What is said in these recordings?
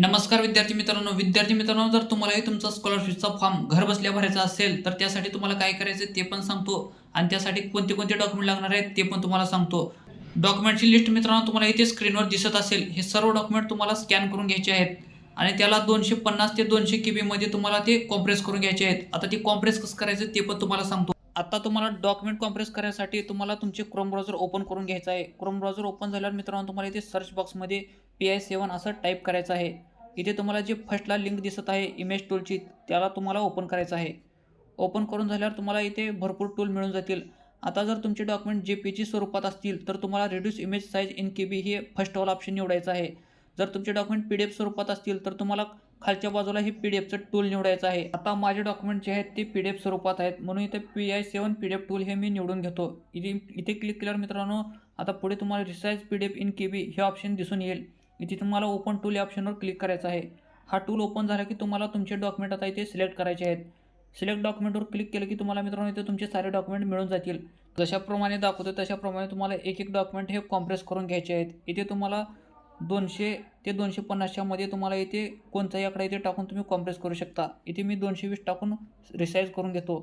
नमस्कार विद्यार्थी मित्रांनो. विद्यार्थी मित्रांनो जर तुम्हालाही तुमचा स्कॉलरशिपचा फॉर्म घर बसल्या भरायचा असेल तर त्यासाठी तुम्हाला काय करायचं ते पण सांगतो. आणि त्यासाठी कोणते कोणते डॉक्युमेंट लागणार आहेत ते पण तुम्हाला सांगतो. डॉक्युमेंटची लिस्ट मित्रांनो तुम्हाला इथे स्क्रीनवर दिसत असेल. हे सर्व डॉक्युमेंट तुम्हाला स्कॅन करून घ्यायचे आहेत. आणि त्याला दोनशे पन्नास ते दोनशे के बीमध्ये तुम्हाला ते कॉम्प्रेस करून घ्यायचे आहेत. आता ते कॉम्प्रेस कसं करायचं ते पण तुम्हाला सांगतो. आता तुम्हाला डॉक्युमेंट कॉम्प्रेस करायसाठी तुम्हाला तुमचे क्रोम ब्राउझर ओपन करून घ्यायचं आहे. क्रोम ब्राउझर ओपन झाल्यावर मित्रांनो तुम्हाला इथे सर्च बॉक्समध्ये पी आय सेवन असं टाईप करायचं आहे. इथे तुम्हाला जे फर्स्टला लिंक दिसत आहे इमेज टूलची त्याला तुम्हाला ओपन करायचं आहे. ओपन करून झाल्यावर तुम्हाला इथे भरपूर टूल मिळून जातील. आता जर तुमचे डॉक्युमेंट जे पी जी स्वरूपात असतील तर तुम्हाला reduce image size in K B हे फर्स्ट ऑल ऑप्शन निवडायचं आहे. जर तुमचे डॉक्युमेंट पी डी एफ स्वरूपात असतील तर तुम्हाला खालच्या बाजूला हे पी डी एफचं टूल निवडायचं आहे. आता माझे डॉक्युमेंट जे आहेत ते पी डी एफ स्वरूपात आहेत. म्हणून इथे P I seven P D F tool हे मी निवडून घेतो. इथे इथे क्लिक केल्यावर मित्रांनो आता पुढे तुम्हाला resize P D F in K B हे ऑप्शन दिसून येईल. इथे तुम्हाला ओपन टूल या ऑप्शनवर क्लिक करायचं आहे. हा टूल ओपन झाला की तुम्हाला तुमचे डॉक्युमेंट आता इथे सिलेक्ट करायचे आहेत. सिलेक्ट डॉक्युमेंटवर क्लिक केलं की तुम्हाला मित्रांनो इथे तुमचे सारे डॉक्युमेंट मिळून जातील. जशाप्रमाणे दाखवतो तशाप्रमाणे तुम्हाला एक एक डॉक्युमेंट हे कॉम्प्रेस करून घ्यायचे आहेत. इथे तुम्हाला दोनशे ते दोनशे पन्नासच्यामध्ये तुम्हाला इथे कोणताही आकडा इथे टाकून तुम्ही कॉम्प्रेस करू शकता. इथे मी दोनशे वीस टाकून रिसाईज करून घेतो.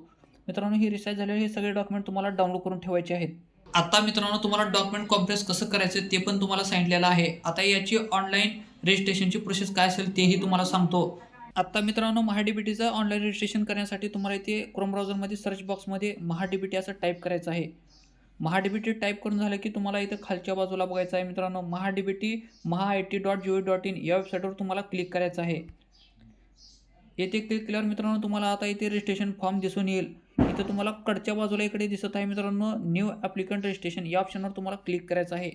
मित्रांनो ही रिसाईज झालेले हे सगळे डॉक्युमेंट तुम्हाला डाउनलोड करून ठेवायचे आहेत. आता मित्रांनो तुम्हाला डॉक्युमेंट कॉम्प्रेस कसं करायचं ते पण तुम्हाला सांगितलेलं आहे. आता याची ऑनलाईन रजिस्ट्रेशनची प्रोसेस काय असेल तेही तुम्हाला सांगतो. आत्ता मित्रांनो महाडीबीटीचं ऑनलाईन रजिस्ट्रेशन करण्यासाठी तुम्हाला इथे क्रोम ब्राउझरमध्ये सर्च बॉक्समध्ये महाडीबीटी असं टाईप करायचं आहे. महाडीबीटी टाईप करून झालं की तुम्हाला इथं खालच्या बाजूला बघायचं आहे मित्रांनो. MahaDBT Maha I T dot G O dot in या वेबसाईटवर तुम्हाला क्लिक करायचं आहे. येथे क्लिक केल्यावर मित्रांनो तुम्हाला आता इथे रजिस्ट्रेशन फॉर्म दिसून येईल. इथं तुम्हाला कडच्या बाजूला इकडे दिसत आहे मित्रांनो न्यू ॲप्लिकंट रजिस्ट्रेशन या ऑप्शनवर तुम्हाला क्लिक करायचं आहे.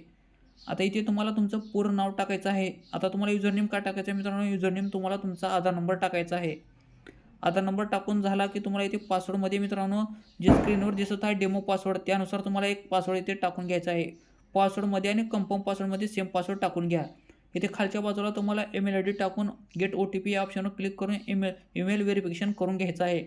आता इथे तुम्हाला तुमचं पूर्ण नाव टाकायचं आहे. आता तुम्हाला युजरनेम काय टाकायचं आहे मित्रांनो? युजरनेम तुम्हाला तुमचा आधार नंबर टाकायचा आहे. आता नंबर टाकून झाला की तुम्हाला इथे पासवर्डमध्ये मित्रांनो जे स्क्रीनवर दिसत आहे डेमो पासवर्ड त्यानुसार तुम्हाला एक पासवर्ड इथे टाकून घ्यायचा आहे. पासवर्डमध्ये आणि कन्फर्म पासवर्डमध्ये सेम पासवर्ड टाकून घ्या. इथे खालच्या बाजूला तुम्हाला ईमेल आय डी टाकून गेट ओ टी पी या ऑप्शनवर क्लिक करून ईमेल ईमेल व्हेरिफिकेशन करून घ्यायचं आहे.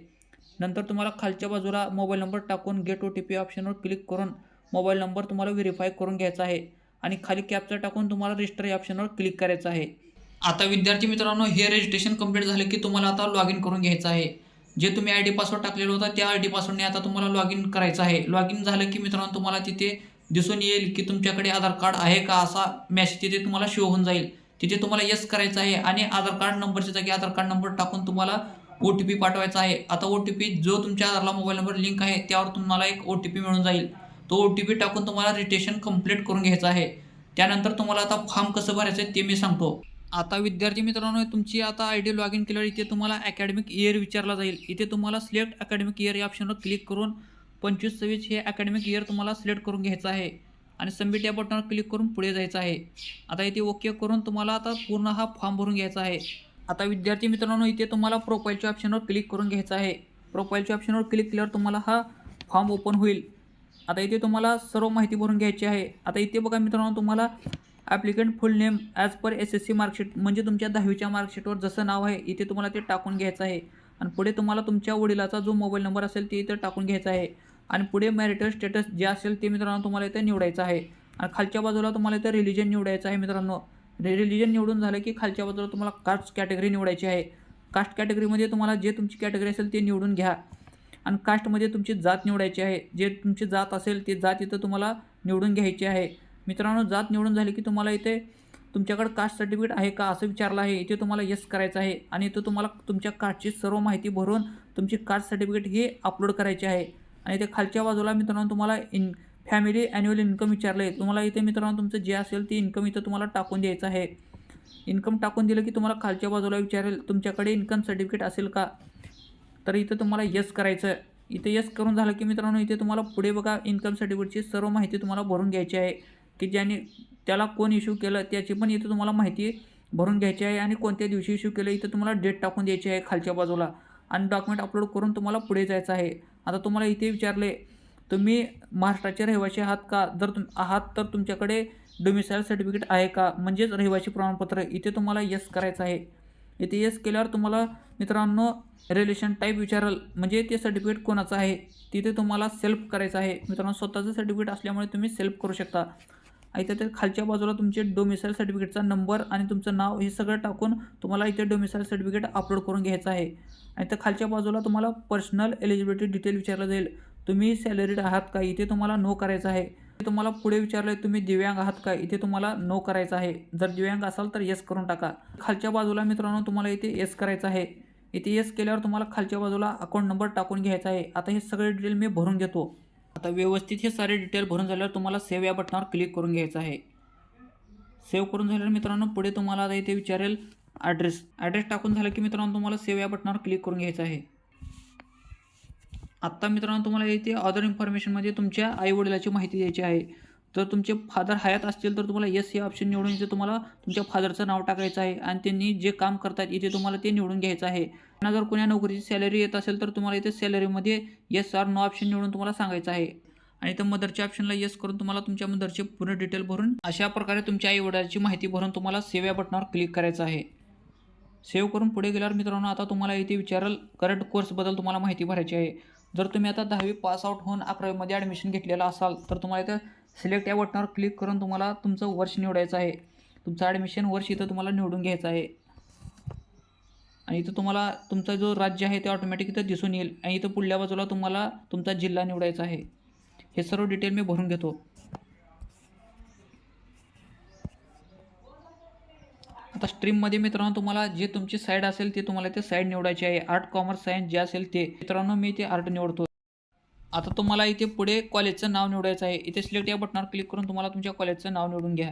नंतर तुम्हाला खालच्या बाजूला मोबाईल नंबर टाकून गेट ओ टी पी ऑप्शनवर क्लिक करून मोबाईल नंबर तुम्हाला व्हेरीफाय करून घ्यायचा आहे. आणि खाली कॅपचा टाकून तुम्हाला रजिस्टर या ऑप्शनवर क्लिक करायचं आहे. आता विद्यार्थी मित्रांनो हे रजिस्ट्रेशन कंप्लीट झालं की तुम्हाला आता लॉग इन करून घ्यायचं आहे. जे तुम्ही आय डी पासवर्ड टाकलेला होता त्या आय डी पासवर्डने आता तुम्हाला लॉग इन करायचं आहे. लॉग इन झालं की मित्रांनो तुम्हाला तिथे दिसून येईल की तुमच्याकडे आधार कार्ड आहे का असा मॅसेज तिथे तुम्हाला शो होऊन जाईल. तिथे तुम्हाला येस करायचं आहे आणि आधार कार्ड नंबरच्या जागी आधार कार्ड नंबर टाकून तुम्हाला ओ टी पी पाठवायचा आहे. आता ओ टी पी जो तुमच्या आधारला मोबाईल नंबर लिंक आहे त्यावर तुम्हाला एक ओ टी पी मिळून जाईल. तो ओ टी पी टाकून तुम्हाला रजिस्ट्रेशन कंप्लीट करून घ्यायचं आहे. त्यानंतर तुम्हाला आता फॉर्म कसं भरायचं आहे ते मी सांगतो. आता विद्यार्थी मित्रांनो तुमची आता आय डी लॉग इन केल्यावर इथे तुम्हाला अकॅडमिक इयर विचारला जाईल. इथे तुम्हाला सिलेक्ट अकॅडमिक इयर या ऑप्शनवर क्लिक करून पंचवीस सव्वीस हे अकॅडमिक इयर तुम्हाला सिलेक्ट करून घ्यायचं आहे. आणि सबमिट या बटनवर क्लिक करून पुढे जायचं आहे. आता इथे ओके करून तुम्हाला आता पूर्ण हा फॉर्म भरून घ्यायचा आहे. आता विद्यार्थी मित्रांनो इथे तुम्हाला प्रोफाईलच्या ऑप्शनवर क्लिक करून घ्यायचं आहे. प्रोफाईलच्या ऑप्शनवर क्लिक केल्यावर तुम्हाला हा फॉर्म ओपन होईल. आता इथे तुम्हाला सर्व माहिती भरून घ्यायची आहे. आता इथे बघा मित्रांनो तुम्हाला applicant full name as per S S C marksheet म्हणजे तुमच्या दहावीच्या मार्कशीटवर जसं नाव आहे इथे तुम्हाला ते टाकून घ्यायचं आहे. आणि पुढे तुम्हाला तुमच्या वडिलाचा जो मोबाईल नंबर असेल ते इथं टाकून घ्यायचा आहे. आणि पुढे मॅरिटल स्टेटस जे असेल ते मित्रांनो तुम्हाला इथे निवडायचं आहे. आणि खालच्या बाजूला तुम्हाला इथं रिलिजन निवडायचं आहे मित्रांनो. रिलिजन निवडून झालं की खालच्या बाजूला तुम्हाला कास्ट कॅटेगरी निवडायची आहे. कास्ट कॅटेगरीमध्ये तुम्हाला जे तुमची कॅटेगरी असेल ते निवडून घ्या. आणि कास्टमध्ये तुमची जात निवडायची आहे. जे तुमची जात असेल ते जात इथं तुम्हाला निवडून घ्यायची आहे. मित्रांनो जात निवडून झाली की तुम्हाला इथे तुमच्याकडे कास्ट सर्टिफिकेट आहे का असं विचारलं आहे इथे तुम्हाला येस करायचं आहे आणि इथं तुम्हाला तुमच्या कास्टची सर्व माहिती भरून तुमची कास्ट सर्टिफिकेट हे अपलोड करायची आहे. आणि इथे खालच्या बाजूला मित्रांनो तुम्हाला इन फॅमिली ॲन्युअल इन्कम विचारलं आहे तुम्हाला इथे मित्रांनो तुमचं जे असेल ते इन्कम इथं तुम्हाला टाकून द्यायचं आहे. इन्कम टाकून दिलं की तुम्हाला खालच्या बाजूला विचारेल तुमच्याकडे इन्कम सर्टिफिकेट असेल का? तर इथं तुम्हाला येस करायचं इथे येस करून झालं की मित्रांनो इथे तुम्हाला पुढे बघा इन्कम सर्टिफिकेटची सर्व माहिती तुम्हाला भरून घ्यायची आहे. की ज्याने त्याला कोण इश्यू केलं त्याची पण इथं तुम्हाला माहिती भरून घ्यायची आहे आणि कोणत्या दिवशी इश्यू केलं इथं तुम्हाला डेट टाकून द्यायची आहे खालच्या बाजूला. आणि डॉक्युमेंट अपलोड करून तुम्हाला पुढे जायचं आहे. आता तुम्हाला इथे विचारले तुम्ही महाराष्ट्राचे रहिवासी आहात का? जर तुम आहात तर तुमच्याकडे डोमिसाईल सर्टिफिकेट आहे का? म्हणजेच रहिवासी प्रमाणपत्र. इथे तुम्हाला येस करायचं आहे. इथे येस केल्यावर तुम्हाला मित्रांनो रिलेशन टाईप विचारल. म्हणजे ते सर्टिफिकेट कोणाचं आहे? तिथे तुम्हाला सेल्फ करायचं आहे. मित्रांनो स्वतःचं सर्टिफिकेट असल्यामुळे तुम्ही सेल्फ करू शकता. आणि तर खालच्या बाजूला तुमचे डोमिसाईल सर्टिफिकेटचा नंबर आणि तुमचं नाव हे सगळं टाकून तुम्हाला इथे डोमिसाईल सर्टिफिकेट अपलोड करून घ्यायचं आहे. आणि तर खालच्या बाजूला तुम्हाला पर्सनल एलिजिबिलिटी डिटेल विचारलं जाईल. तुम्ही सॅलरीड आहात का? इथे तुम्हाला नो करायचं आहे. तुम्हाला पुढे विचारलं तुम्ही दिव्यांग आहात का? इथे तुम्हाला नो करायचं आहे. जर दिव्यांग असाल तर येस करून टाका. खालच्या बाजूला मित्रांनो तुम्हाला इथे येस करायचं आहे. इथे येस केल्यावर तुम्हाला खालच्या बाजूला अकाउंट नंबर टाकून घ्यायचा आहे. आता हे सगळे डिटेल मी भरून घेतो. आता व्यवस्थित हे सारे डिटेल भरून झाल्यावर तुम्हाला सेव्ह या बटनावर क्लिक करून घ्यायचं आहे. सेव्ह करून झाल्यावर मित्रांनो पुढे तुम्हाला आता इथे विचारेल ॲड्रेस ॲड्रेस टाकून झालं की मित्रांनो तुम्हाला सेव्ह या बटनावर क्लिक करून घ्यायचं आहे. आत्ता मित्रांनो तुम्हाला इथे अदर इन्फॉर्मेशनमध्ये तुमच्या आईवडिलाची माहिती द्यायची आहे. जर तुमचे फादर हयात असतील तर तुम्हाला येस हे ऑप्शन निवडून इथे तुम्हाला तुमच्या फादरचं नाव टाकायचं आहे. आणि त्यांनी जे काम करतात इथे तुम्हाला ते निवडून घ्यायचं आहे. त्यांना जर कोण्या नोकरीची सॅलरी येत असेल तर तुम्हाला इथे सॅलरीमध्ये येस आर नो ऑप्शन निवडून तुम्हाला सांगायचं आहे. आणि इथं मदरच्या ऑप्शनला येस करून तुम्हाला तुमच्या मदरचे पूर्ण डिटेल भरून अशा प्रकारे तुमच्या आईवडिलांची माहिती भरून तुम्हाला सेव्ह या बटनावर क्लिक करायचं आहे. सेव्ह करून पुढे गेल्यावर मित्रांनो आता तुम्हाला इथे विचारल करंट कोर्सबद्दल तुम्हाला माहिती भरायची आहे. जर तुम्ही आता दहावी पास आउट होऊन अकरावीमध्ये ॲडमिशन घेतलेलं असाल तर तुम्हाला इथं सिलेक्ट या बटनावर क्लिक करून तुम्हाला तुमचं वर्ष निवडायचं आहे. तुमचं ॲडमिशन वर्ष इथं तुम्हाला निवडून घ्यायचं आहे. आणि इथं तुम्हाला तुमचा जो राज्य आहे ते ऑटोमॅटिक इथं दिसून येईल. आणि इथं पुढल्या बाजूला तुम्हाला तुमचा जिल्हा निवडायचा आहे. हे सर्व डिटेल मी भरून घेतो. आता स्ट्रीममध्ये मित्रांनो तुम्हाला जे तुमची साईड असेल ते तुम्हाला ते साईड निवडायची आहे. आर्ट कॉमर्स सायन्स जे असेल ते. मित्रांनो मी ते आर्ट निवडतो. आता तुम्हाला इथे पुढे कॉलेजचं नाव निवडायचं आहे. इथे सिलेक्ट या बटनावर क्लिक करून तुम्हाला तुमच्या कॉलेजचं नाव निवडून घ्या.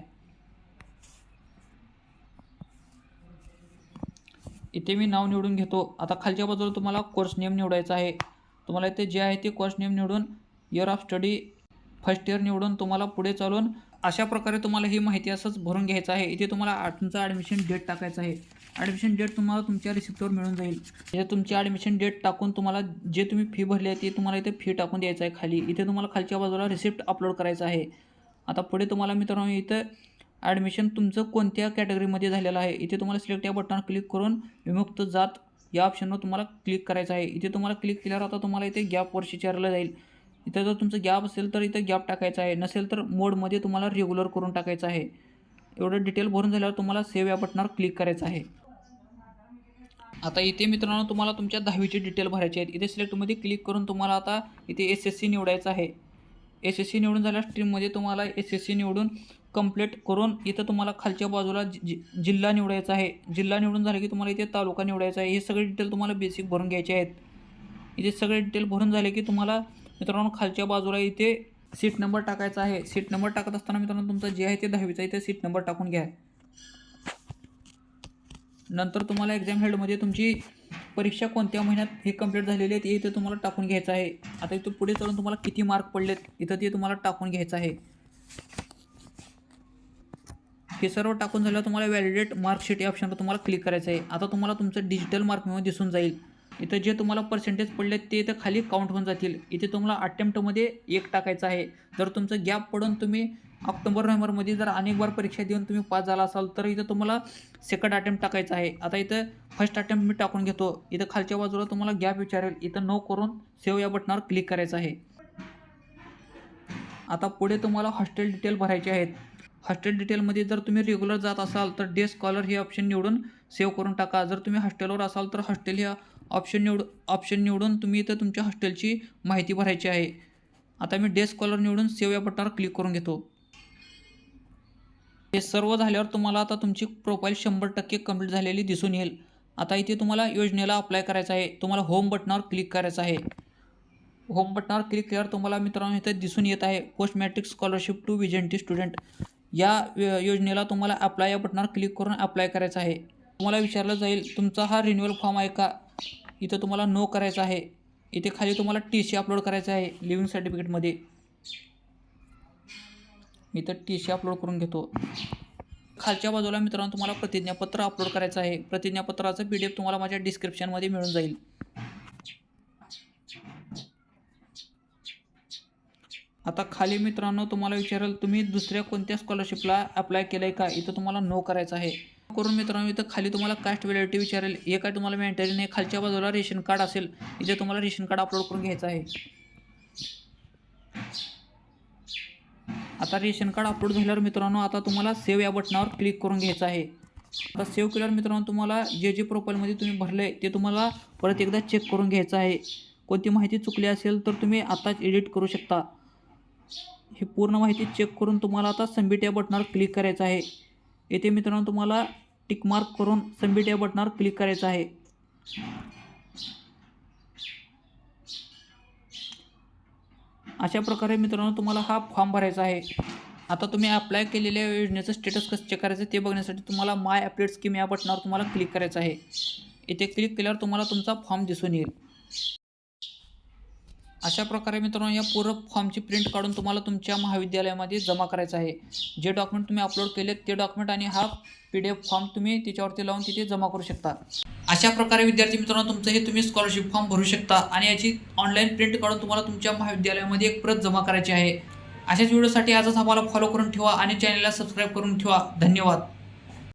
इथे मी नाव निवडून घेतो. आता खालच्या बाजूला तुम्हाला कोर्स नेम निवडायचा आहे. तुम्हाला इथे जे आहे ते कोर्स नेम निवडून year of study first year निवडून तुम्हाला पुढे चालून अशा प्रकारे तुम्हाला ही माहिती असंच भरून घ्यायचं आहे. इथे तुम्हाला तुमचं ॲडमिशन डेट टाकायचं आहे. ॲडमिशन डेट तुम्हाला तुमच्या रिसिप्टवर मिळून जाईल. इथे तुमची ॲडमिशन डेट टाकून तुम्हाला जे तुम्ही फी भरली आहे ते तुम्हाला इथे फी टाकून द्यायचं आहे खाली. इथे तुम्हाला खालच्या बाजूला रिसिप्ट अपलोड करायचं आहे. आता पुढे तुम्हाला मित्रांनो इथं ॲडमिशन तुमचं कोणत्या कॅटेगरीमध्ये झालेलं आहे? इथे तुम्हाला सिलेक्ट या बटनावर क्लिक करून विमुक्त जात या ऑप्शनवर तुम्हाला क्लिक करायचं आहे. इथे तुम्हाला क्लिक केल्यावर आता तुम्हाला इथे गॅप वर्ष विचारलं जाईल. इथं जर तुमचं गॅप असेल तर इथं गॅप टाकायचं आहे. नसेल तर मोडमध्ये तुम्हाला रेग्युलर करून टाकायचं आहे. एवढं डिटेल भरून झाल्यावर तुम्हाला सेव्ह या बटनावर क्लिक करायचं आहे. आता इथे मित्रांनो तुम्हाला तुमच्या दहावीचे डिटेल भरायचे आहेत. इथे सिलेक्टमध्ये क्लिक करून तुम्हाला आता इथे एस एस सी निवडायचं आहे. एस एस सी निवडून झाल्या स्ट्रीममध्ये तुम्हाला एस एस सी निवडून कंप्लीट करून इथं तुम्हाला खालच्या बाजूला जि- जि- जिल्हा निवडायचा आहे. जिल्हा निवडून झालं की तुम्हाला इथे तालुका निवडायचा आहे. हे सगळे डिटेल तुम्हाला बेसिक भरून घ्यायचे आहेत. इथे सगळे डिटेल भरून झाले की तुम्हाला मित्रांनो खालच्या बाजूला इथे सीट नंबर टाकायचा आहे. सीट नंबर टाकत असताना मित्रांनो तुमचं जे आहे ते दहावीचा इथे सीट नंबर टाकून घ्या. नंतर तुम्हाला एक्झाम हेडमध्ये तुमची परीक्षा कोणत्या महिन्यात हे कंप्लीट झालेली आहे ते इथे तुम्हाला टाकून घ्यायचं आहे. आता इथं पुढे चालून तुम्हाला किती मार्क पडलेत इथं ते तुम्हाला टाकून घ्यायचं आहे. हे सर्व टाकून झाल्यावर तुम्हाला व्हॅलिडेट मार्कशीट या ऑप्शनवर तुम्हाला क्लिक करायचं आहे. आता तुम्हाला तुमचं डिजिटल मार्क मिळून दिसून जाईल. इथं जे तुम्हाला पर्सेंटेज पडले ते इथं खाली काउंट होऊन जातील. इथे तुम्हाला अटेम्प्टमध्ये एक टाकायचं आहे. जर तुमचं गॅप पडून तुम्ही ऑक्टोबर नोव्हेंबरमध्ये जर अनेक बार परीक्षा देऊन तुम्ही पास झाला असाल तर इथं तुम्हाला सेकंड अटेम्प्ट टाकायचा आहे. आता इथं फर्स्ट अटेम्प्ट मी टाकून घेतो. इथं खालच्या बाजूला तुम्हाला गॅप विचारेल. इथं नो करून सेव या बटनावर क्लिक करायचं आहे. आता पुढे तुम्हाला हॉस्टेल डिटेल भरायचे आहेत. हॉस्टेल डिटेलमध्ये जर तुम्ही रेग्युलर जात असाल तर डे स्कॉलर हे ऑप्शन निवडून सेव्ह करून टाका. जर तुम्ही हॉस्टेलवर असाल तर हॉस्टेल हे ऑप्शन निवड ऑप्शन निवडून तुम्ही इथं तुमच्या हॉस्टेलची माहिती भरायची आहे. आता मी डे स्कॉलर निवडून सेव्ह या बटनावर क्लिक करून घेतो. हे सर्व झाल्यावर तुम्हाला आता तुमची प्रोफाईल शंभर टक्के कंप्लीट झालेली दिसून येईल. आता इथे तुम्हाला योजनेला अप्लाय करायचं आहे. तुम्हाला होम बटनावर क्लिक करायचं आहे. होम बटनावर क्लिक केल्यावर तुम्हाला मित्रांनो इथे दिसून येत आहे post matric scholarship to VJNT student या योजनेला तुम्हाला अप्लाय या बटनावर क्लिक करून अप्लाय करायचं आहे. तुम्हाला विचारलं जाईल तुमचा हा रिन्युअल फॉर्म आहे का? इथं तुम्हाला नो करायचा आहे. इथे खाली तुम्हाला टी सी अपलोड करायचं आहे लिव्हिंग सर्टिफिकेटमध्ये मी तर टी सी अपलोड करून घेतो. खालच्या बाजूला मित्रांनो तुम्हाला प्रतिज्ञापत्र अपलोड करायचं आहे. प्रतिज्ञापत्राचं पी डी एफ तुम्हाला माझ्या डिस्क्रिप्शनमध्ये मिळून जाईल. आता खाली मित्रांनो तुम्हाला विचारेल तुम्ही दुसऱ्या कोणत्या स्कॉलरशिपला अप्लाय केलं आहे का? इथं तुम्हाला नो करायचं आहे. करून मित्रांनो इथं खाली तुम्हाला कास्ट व्हॅलिडिटी विचारेल. हे काय तुम्हाला मॅन्टरी आहे खालच्या बाजूला रेशन कार्ड असेल इथे तुम्हाला रेशन कार्ड अपलोड करून घ्यायचं आहे. आता रेशन कार्ड अपलोड झाल्यावर मित्रांनो आता तुम्हाला सेव्ह या बटनावर क्लिक करून घ्यायचं आहे. आता सेव्ह केल्यावर मित्रांनो तुम्हाला जे जे प्रोफाईलमध्ये तुम्ही भरलं आहे ते तुम्हाला परत एकदा चेक करून घ्यायचं आहे. कोणती माहिती चुकली असेल तर तुम्ही आताच एडिट करू शकता. ही पूर्ण माहिती चेक करून तुम्हाला आता सबमिट या बटनावर क्लिक करायचं आहे. येथे मित्रांनो तुम्हाला टिक मार्क करून सबमिट या बटनावर क्लिक करायचं आहे. अशा प्रकारे मित्रांनो तुम्हाला हा फॉर्म भरायचा आहे. आता तुम्ही अप्लाय केलेल्या योजनेचं स्टेटस कसं चेक करायचं ते बघण्यासाठी तुम्हाला माय अपडेट स्कीम या बटनावर तुम्हाला क्लिक करायचं आहे. इथे क्लिक केल्यावर तुम्हाला तुमचा फॉर्म दिसून येईल. अशा प्रकारे मित्रांनो या पूर्ण फॉर्मची प्रिंट काढून तुम्हाला तुमच्या महाविद्यालयामध्ये जमा करायचं आहे. जे डॉक्युमेंट तुम्ही अपलोड केले ते डॉक्युमेंट आणि हा पी डी एफ फॉर्म तुम्ही त्याच्यावरती लावून तिथे जमा करू शकता. अशा प्रकारे विद्यार्थी मित्रांनो तुमचं हे तुम्ही स्कॉलरशिप फॉर्म भरू शकता आणि याची ऑनलाईन प्रिंट काढून तुम्हाला तुमच्या महाविद्यालयामध्ये एक प्रत जमा करायची आहे. अशाच व्हिडिओसाठी आजच आम्हाला फॉलो करून ठेवा आणि चॅनलला सबस्क्राईब करून ठेवा. धन्यवाद.